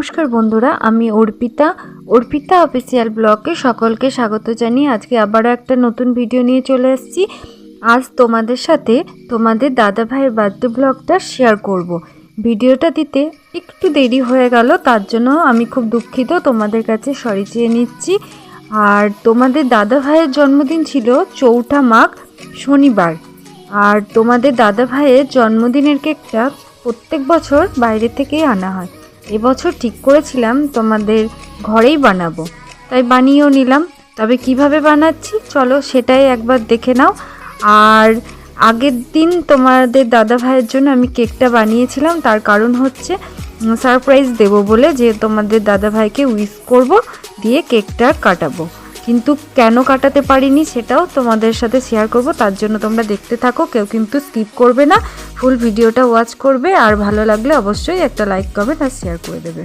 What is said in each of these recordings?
নমস্কার বন্ধুরা, আমি অর্পিতা। অর্পিতা অফিসিয়াল ব্লগে সকলকে স্বাগত জানিয়ে আজকে আবারও একটা নতুন ভিডিও নিয়ে চলে এসেছি। আজ তোমাদের সাথে তোমাদের দাদা ভাইয়ের বার্থডে ব্লগটা শেয়ার করব। ভিডিওটা দিতে একটু দেরি হয়ে গেল, তার জন্য আমি খুব দুঃখিত, তোমাদের কাছে সরি চেয়ে নিচ্ছি। আর তোমাদের দাদা ভাইয়ের জন্মদিন ছিল চৌঠা মাঘ শনিবার। আর তোমাদের দাদা ভাইয়ের জন্মদিনের কেকটা প্রত্যেক বছর বাইরে থেকেই আনা হয়। এবছর ঠিক করেছিলাম, তোমাদের ঘরেই বানাবো। তাই বানিয়েও নিলাম। তবে কীভাবে বানাচ্ছি, চলো সেটাই একবার দেখে নাও। আর আগের দিন তোমাদের দাদা ভাইয়ের জন্য আমি কেকটা বানিয়েছিলাম, তার কারণ হচ্ছে সারপ্রাইজ দেব বলে যে তোমাদের দাদা ভাইকে উইশ করব, দিয়ে কেকটা কাটাবো। কিন্তু কেন কাটাতে পারিনি সেটাও তোমাদের সাথে শেয়ার করব। তার জন্য তোমরা দেখতে থাকো, কেউ কিন্তু স্কিপ করবে না। ফুল ভিডিওটা ওয়াচ করবে, আর ভালো লাগলে অবশ্যই একটা লাইক কমেন্ট আর শেয়ার করে দেবে।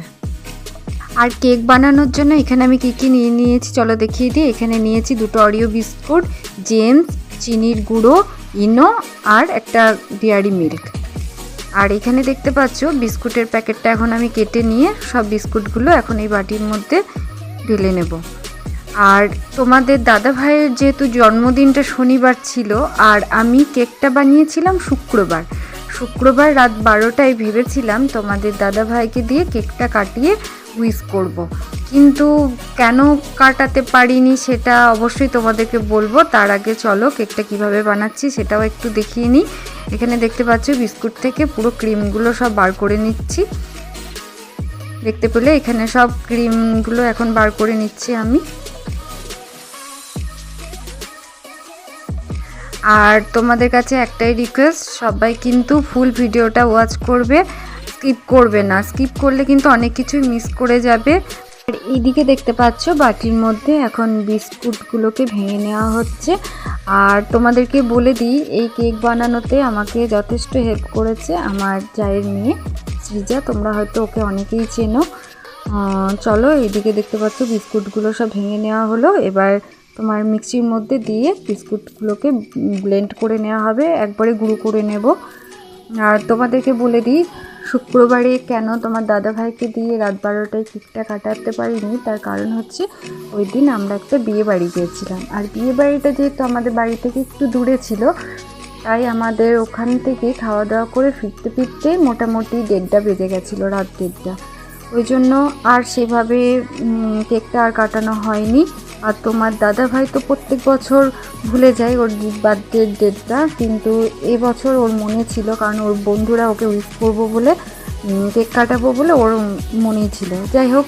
আর কেক বানানোর জন্য এখানে আমি কী কী নিয়ে নিয়েছি, চলো দেখিয়ে দিই। এখানে নিয়েছি দুটো অরিও বিস্কুট জেমস চিনির গুঁড়ো ইনো আর একটা ডিয়ারি মিল্ক আর এখানে দেখতে পাচ্ছ বিস্কুটের প্যাকেটটা এখন আমি কেটে নিয়ে সব বিস্কুটগুলো এখন এই বাটির মধ্যে ঢেলে নেব। আর তোমাদের দাদা ভাইয়ের যেহেতু জন্মদিনটা শনিবার ছিল, আর আমি কেকটা বানিয়েছিলাম শুক্রবার। শুক্রবার রাত বারোটায় ভেবেছিলাম তোমাদের দাদা ভাইকে দিয়ে কেকটা কাটিয়ে উইস করব। কিন্তু কেন কাটাতে পারিনি সেটা অবশ্যই তোমাদেরকে বলব। তার আগে চলো কেকটা কীভাবে বানাচ্ছি সেটাও একটু দেখিয়ে নিই। এখানে দেখতে পাচ্ছ বিস্কুট থেকে পুরো ক্রিমগুলো সব বার করে নিচ্ছি। দেখতে পেলে এখানে সব ক্রিমগুলো এখন বার করে নিচ্ছি আমি। আর তোমাদের কাছে একটাই রিকোয়েস্ট সবাই কিন্তু ফুল ভিডিওটা ওয়াচ করবে স্কিপ করবে না। স্কিপ করলে কিন্তু অনেক কিছুই মিস করে যাবে। আর এইদিকে দেখতে পাচ্ছ, বাটির মধ্যে এখন বিস্কুটগুলোকে ভেঙে নেওয়া হচ্ছে। আর তোমাদেরকে বলে দিই, এই কেক বানানোতে আমাকে যথেষ্ট হেল্প করেছে আমার চায়ের মেয়ে সৃজা তোমরা হয়তো ওকে অনেকেই চেনো। চলো এইদিকে দেখতে পাচ্ছ, বিস্কুটগুলো সব ভেঙে নেওয়া হলো। এবার তোমার মিক্সির মধ্যে দিয়ে বিস্কুটগুলোকে ব্লেন্ড করে নেওয়া হবে, একবারে গুঁড়ো করে নেব। আর তোমাদেরকে বলে দিই, শুক্রবারে কেন তোমার দাদা ভাইকে দিয়ে রাত বারোটায় কেকটা কাটাতে পারিনি, তার কারণ হচ্ছে ওই দিন আমরা একটা বিয়ে বাড়ি গিয়েছিলাম। আর বিয়ে বাড়িটা যেহেতু আমাদের বাড়ি থেকে একটু দূরে ছিল, তাই আমাদের ওখান থেকে খাওয়া দাওয়া করে ফিরতে ফিরতে মোটামুটি দেড়টা বেজে গেছিল, রাত দেড়টা। ওই জন্য আর সেভাবে কেকটা আর কাটানো হয়নি। আর তোমার দাদা ভাই তো প্রত্যেক বছর ভুলে যায় ওর বার্থডের ডেটটা, কিন্তু এবছর ওর মনে ছিল, কারণ ওর বন্ধুরা ওকে উইশ করব বলে কেক কাটাবো বলে ওর মনেই ছিল। যাই হোক,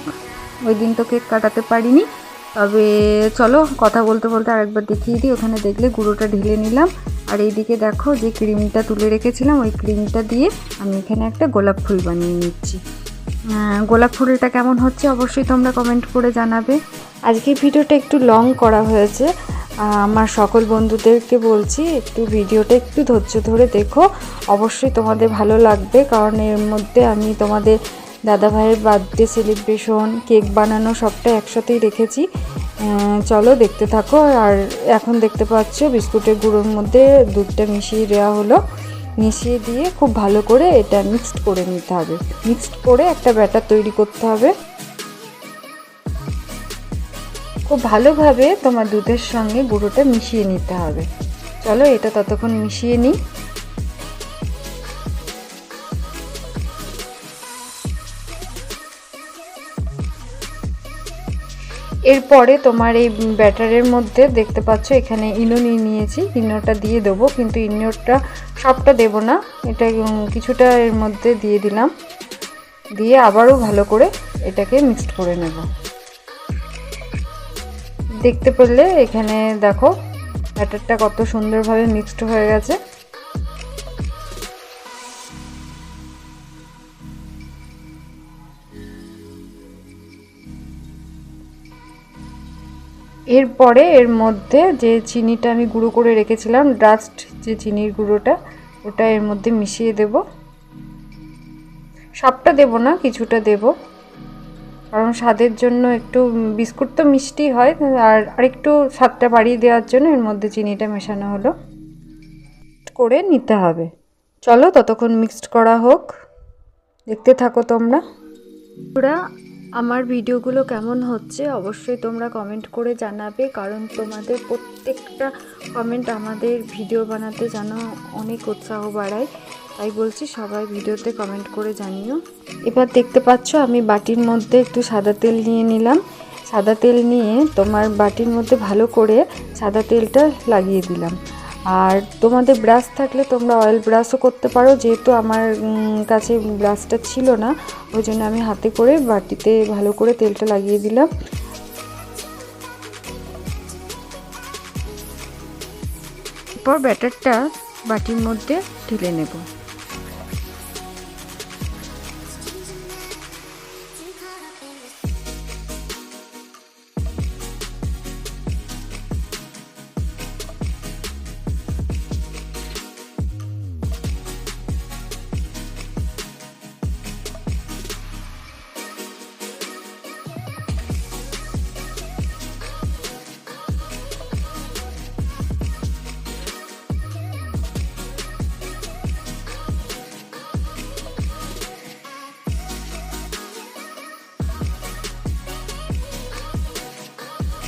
ওই দিন তো কেক কাটাতে পারিনি। তবে চলো, কথা বলতে বলতে আরেকবার দেখিয়ে দিই। ওখানে দেখলে গুঁড়োটা ঢেলে নিলাম। আর এইদিকে দেখো যে ক্রিমটা তুলে রেখেছিলাম, ওই ক্রিমটা দিয়ে আমি এখানে একটা গোলাপ ফুল বানিয়ে নিচ্ছি। গোলাপ ফুলটা কেমন হচ্ছে অবশ্যই তোমরা কমেন্ট করে জানাবে। আজকে ভিডিওটা একটু লং করা হয়েছে। আমার সকল বন্ধুদেরকে বলছি, একটু ভিডিওটা একটু ধৈর্য ধরে দেখো। অবশ্যই তোমাদের ভালো লাগবে, কারণ এর মধ্যে আমি তোমাদের দাদা ভাইয়ের বার্থডে সেলিব্রেশন কেক বানানো সবটা একসাথেই রেখেছি চলো দেখতে থাকো। আর এখন দেখতে পাচ্ছ, বিস্কুটের গুঁড়োর মধ্যে দুধটা মিশিয়ে দেওয়া হলো। মিশিয়ে দিয়ে খুব ভালো করে এটা মিক্সড করে নিতে হবে। মিক্সড করে একটা ব্যাটার তৈরি করতে হবে। খুব ভালোভাবে তোমার দুধের সঙ্গে গুঁড়োটা মিশিয়ে নিতে হবে। চলো এটা ততক্ষণ মিশিয়ে নিই। এরপরে তোমার এই ব্যাটারের মধ্যে দেখতে পাচ্ছ, এখানে ইনো নিয়ে নিয়েছি। ইনোটা দিয়ে দেবো, কিন্তু ইনোটা সবটা দেব না, এটা কিছুটা এর মধ্যে দিয়ে দিলাম। দিয়ে আবারও ভালো করে এটাকে মিক্সড করে নেব। দেখতে পেলে এখানে দেখো, ব্যাটারটা কত সুন্দরভাবে মিক্সড হয়ে গেছে। এরপরে এর মধ্যে যে চিনিটা আমি গুঁড়ো করে রেখেছিলাম ডাস্ট যে চিনির গুঁড়োটা, ওটা এর মধ্যে মিশিয়ে দেব। সবটা দেব না, কিছুটা দেব। কারণ স্বাদের জন্য একটু বিস্কুট তো মিষ্টি হয়, আর আরেকটু স্বাদটা বাড়িয়ে দেওয়ার জন্য এর মধ্যে চিনিটা মেশানো হলো। করে নিতে হবে। চলো ততক্ষণ মিক্সড করা হোক। দেখতে থাকো তোমরা। আমার ভিডিওগুলো কেমন হচ্ছে অবশ্যই তোমরা কমেন্ট করে জানাবে, কারণ তোমাদের প্রত্যেকটা কমেন্ট আমাদের ভিডিও বানাতে যেন অনেক উৎসাহ বাড়ায়। তাই বলছি, সবাই ভিডিওতে কমেন্ট করে জানিও। এবার দেখতে পাচ্ছ, আমি বাটির মধ্যে একটু সাদা তেল নিয়ে নিলাম। সাদা তেল নিয়ে তোমার বাটির মধ্যে ভালো করে সাদা তেলটা লাগিয়ে দিলাম। আর তোমাদের ব্রাশ থাকলে তোমরা অয়েল ব্রাশও করতে পারো, যেহেতু আমার কাছে ব্রাশটা ছিল না, ওই জন্য আমি হাতে করে বাটিতে ভালো করে তেলটা লাগিয়ে দিলাম। এরপর ব্যাটারটা বাটির মধ্যে ঢেলে নেব।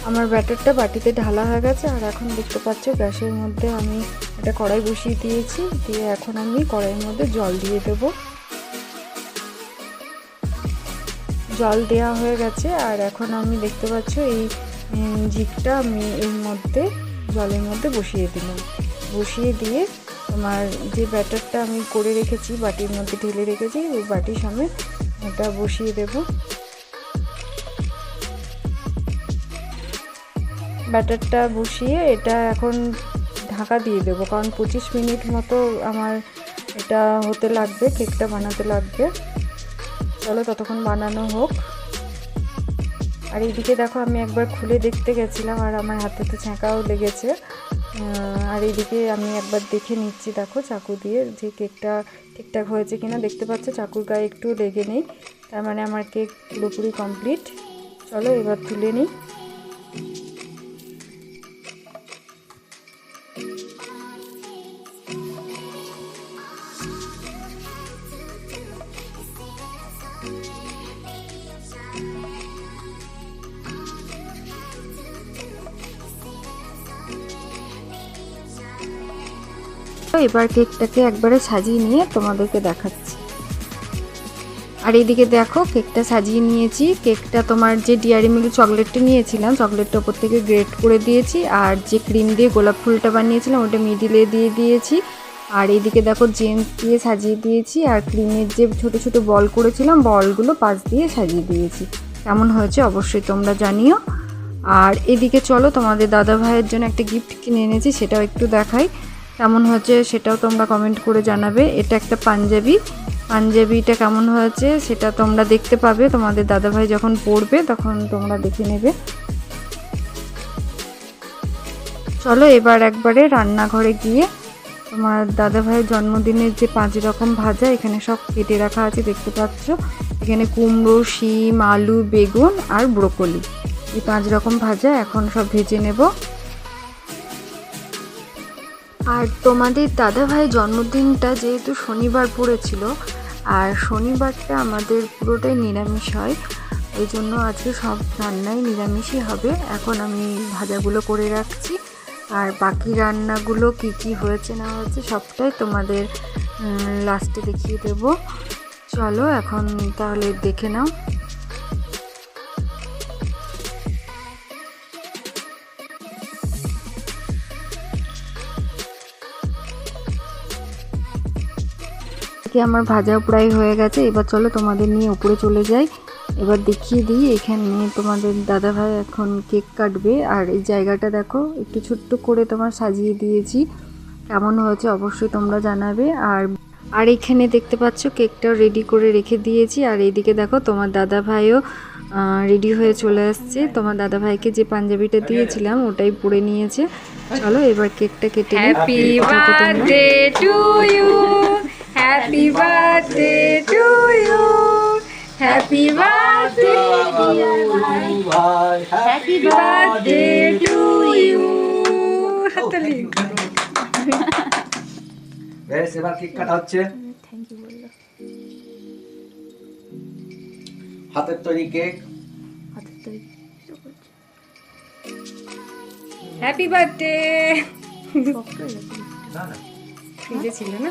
আমার ব্যাটারটা বাটিতে ঢালা হয়ে গেছে আর এখন দেখতে পাচ্ছ গ্যাসের মধ্যে আমি একটা কড়াই বসিয়ে দিয়েছি, দিয়ে এখন আমি কড়াইয়ের মধ্যে জল দিয়ে দেব। জল দেওয়া হয়ে গেছে আর এখন আমি দেখতে পাচ্ছ এই জিপটা আমি এর মধ্যে, জলের মধ্যে বসিয়ে দিলাম। বসিয়ে দিয়ে তোমার যে ব্যাটারটা আমি করে রেখেছি, বাটির মধ্যে ঢেলে রেখেছি, ওই বাটির সামনে ওটা বসিয়ে দেবো। ব্যাটারটা বসিয়ে এটা এখন ঢাকা দিয়ে দেবো। কারণ পঁচিশ মিনিট মতো আমার এটা হতে লাগবে, কেকটা বানাতে লাগবে। চলো ততক্ষণ বানানো হোক। আর এইদিকে দেখো, আমি একবার খুলে দেখতে গেছিলাম আর আমার হাতে তো ছ্যাঁকাও লেগেছে। আর এইদিকে আমি একবার দেখে নিচ্ছি, দেখো চাকু দিয়ে যে কেকটা ঠিকঠাক হয়েছে কিনা। দেখতে পাচ্ছ চাকুর গায়ে একটু লেগে নেই, তার মানে আমার কেক পুরোপুরি কমপ্লিট। চলো এবার তুলে নিই। এবার কেকটাকে একবারে সাজিয়ে নিয়ে তোমাদেরকে দেখাচ্ছি। আর এইদিকে দেখো, কেকটা সাজিয়ে নিয়েছি। কেকটা তোমার যে ডিয়ারি মিল্ক চকলেটটা নিয়েছিলাম, চকলেটটা ওপর থেকে গ্রেট করে দিয়েছি। আর যে ক্রিম দিয়ে গোলাপ ফুলটা বানিয়েছিলাম, ওটা মিডিলে দিয়ে দিয়েছি। আর এইদিকে দেখো জেমস দিয়ে সাজিয়ে দিয়েছি। আর ক্রিমের যে ছোট ছোট বল করেছিলাম, বলগুলো পাশ দিয়ে সাজিয়ে দিয়েছি। কেমন হয়েছে অবশ্যই তোমরা জানিও। আর এদিকে চলো, তোমাদের দাদা ভাইয়ের জন্য একটা গিফট কিনে এনেছি, সেটাও একটু দেখাই। কেমন হয়েছে সেটাও তোমরা কমেন্ট করে জানাবে। এটা একটা পাঞ্জাবি। পাঞ্জাবিটা কেমন হয়েছে সেটা তোমরা দেখতে পাবে। তোমাদের দাদাভাই যখন পড়বে তখন তোমরা দেখে নেবে। চলো এবার একবারে রান্নাঘরে গিয়ে তোমার দাদাভাইয়ের জন্মদিনের যে পাঁচ রকম ভাজা, এখানে সব কেটে রাখা আছে, দেখতে পাচ্ছ। এখানে কুমড়ো, শিম, আলু, বেগুন আর ব্রোকলি। এই পাঁচ রকম ভাজা এখন সব ভেজে নেব। আর তোমাদের দাদা ভাই জন্মদিনটা যেহেতু শনিবার পড়েছিল, আর শনিবারটা আমাদের পুরোটাই নিরামিষ হয় ওই জন্য আজকে সব রান্নাই নিরামিষই হবে। এখন আমি ভাজাগুলো করে রাখছি। আর বাকি রান্নাগুলো কি কি হয়েছে না হয়েছে সবটাই তোমাদের লাস্টে দেখিয়ে দেব। চলো এখন তাহলে দেখে নাও। থেকে আমার ভাজা প্রায় হয়ে গেছে এবার চলো তোমাদের নিয়ে উপরে চলে যাই। এবার দেখিয়ে দিই এখানে তোমাদের দাদা ভাই এখন কেক কাটবে। আর এই জায়গাটা দেখো একটু ছোট্ট করে তোমার সাজিয়ে দিয়েছি। কেমন হয়েছে অবশ্যই তোমরা জানাবে। আর আর এখানে দেখতে পাচ্ছ কেকটাও রেডি করে রেখে দিয়েছি। আর এইদিকে দেখো তোমার দাদা ভাইও রেডি হয়ে চলে আসছে। তোমার দাদা ভাইকে যে পাঞ্জাবিটা দিয়েছিলাম ওটাই পরে নিয়েছে। চলো এবার কেকটা কেটে নিই। Happy দেখো তোমরা। Birthday to you. Happy birthday to you. Happy birthday, dear ভাই. Happy birthday to you. হাততালি। বেশ এবার কেক কাটা হচ্ছে হাতের তৈরি কেক হ্যাপি বার্থডে না না ফ্রিজে ছিল না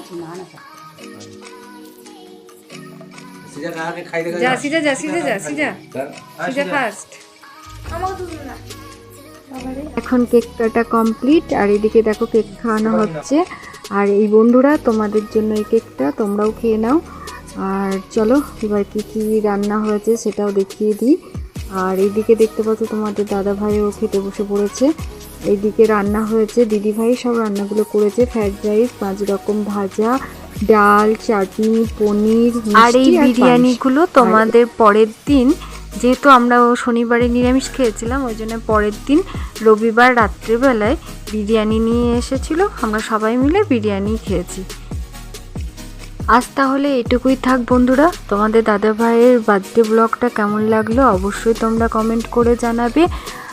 সিজা কাহাকে খাই দেখা যা সিজা যা সিজা যা সিজা সিজা। ফার্স্ট এখন কেক কাটা কমপ্লিট আর এদিকে দেখো কেক খাওয়ানো হচ্ছে। আর এই বন্ধুরা তোমাদের জন্য এই কেকটা তোমরাও খেয়ে নাও। আর চলো এবার কি কি রান্না হয়েছে সেটাও দেখিয়ে দিই। আর এইদিকে দেখতে পাচ্ছ তোমাদের দাদা ভাইও খেতে বসে পড়েছে। এইদিকে রান্না হয়েছে দিদি ভাই সব রান্নাগুলো করেছে ফ্রাইড রাইস পাঁচ রকম ভাজা ডাল চাটনি পনির আর এই বিরিয়ানিগুলো তোমাদের পরের দিন যেহেতু আমরা শনিবারে নিরামিষ খেয়েছিলাম ওই জন্য পরের দিন রবিবার রাত্রেবেলায় বিরিয়ানি নিয়ে এসেছিল। আমরা সবাই মিলে বিরিয়ানি খেয়েছি। আজ তাহলে এটুকুই থাক বন্ধুরা। তোমাদের দাদা ভাইয়ের বার্থডে ব্লগটা কেমন লাগল অবশ্যই তোমরা কমেন্ট করে জানাবে।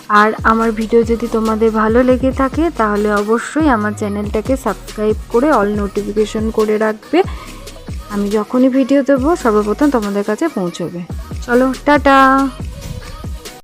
আর আমার ভিডিও যদি তোমাদের ভালো লেগে থাকে, তাহলে অবশ্যই আমার চ্যানেলটাকে সাবস্ক্রাইব করে অল নোটিফিকেশন করে রাখবে। আমি যখনই ভিডিও দেবো, সর্বপ্রথম তোমাদের কাছে পৌঁছবে। চলো, টাটা!